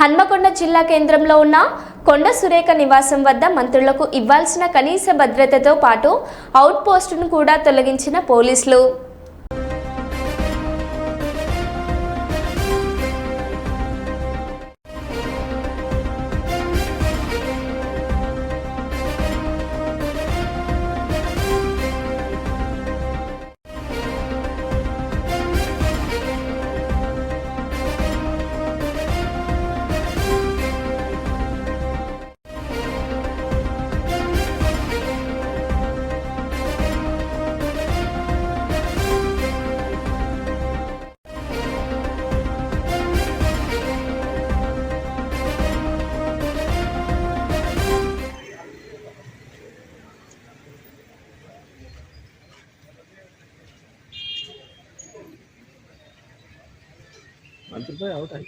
హన్మకొండ జిల్లా కేంద్రంలో ఉన్న కొండ సురేఖ నివాసం వద్ద మంత్రులకు ఇవ్వాల్సిన కనీస భద్రతతో పాటు అవుట్ పోస్టును కూడా తొలగించిన పోలీసులు. Mancing.